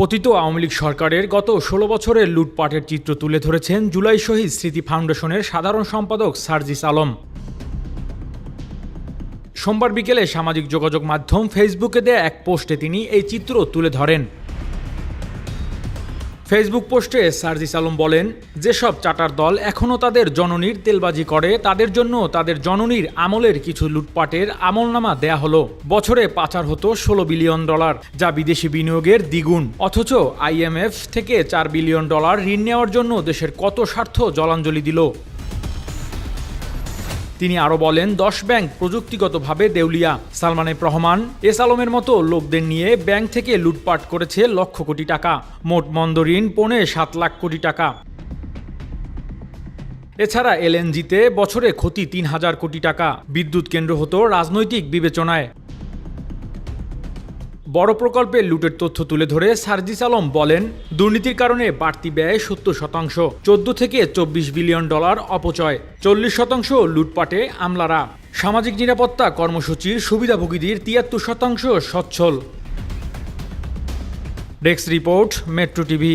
পতিত আওয়ামী লীগ সরকারের গত ষোলো বছরের লুটপাটের চিত্র তুলে ধরেছেন জুলাই শহীদ স্মৃতি ফাউন্ডেশনের সাধারণ সম্পাদক সার্জিস আলম। সোমবার বিকেলে সামাজিক যোগাযোগ মাধ্যম ফেসবুকে দেয়া এক পোস্টে তিনি এই চিত্র তুলে ধরেন। ফেসবুক পোস্টে সার্জিস আলম বলেন, যেসব চাটার দল এখনও তাদের জননীর তেলবাজি করে, তাদের জন্য তাদের জননীর আমলের কিছু লুটপাটের আমলনামা দেয়া হলো। বছরে পাচার হতো ষোলো বিলিয়ন ডলার, যা বিদেশি বিনিয়োগের দ্বিগুণ। অথচ আইএমএফ থেকে চার বিলিয়ন ডলার ঋণ নেওয়ার জন্য দেশের কত স্বার্থ জলাঞ্জলি দিল। তিনি আরও বলেন, দশ ব্যাংক প্রযুক্তিগতভাবে দেউলিয়া। সালমানের রহমান এস আলমের মতো লোকদের নিয়ে ব্যাংক থেকে লুটপাট করেছে লক্ষ কোটি টাকা। মোট মন্দ ঋণ পৌনে সাত লাখ কোটি টাকা। এছাড়া এলএনজিতে বছরে ক্ষতি তিন হাজার কোটি টাকা। বিদ্যুৎ কেন্দ্র হতো রাজনৈতিক বিবেচনায়। বড় প্রকল্পে লুটের তথ্য তুলে ধরে সার্জিস আলম বলেন, দুর্নীতির কারণে বাড়তি ব্যয় সত্তর শতাংশ, চোদ্দ থেকে চব্বিশ বিলিয়ন ডলার অপচয়, চল্লিশ শতাংশ লুটপাটে আমলারা। সামাজিক নিরাপত্তা কর্মসূচির সুবিধাভোগীদের তিয়াত্তর শতাংশ সচ্ছল। Desk report, metro TV.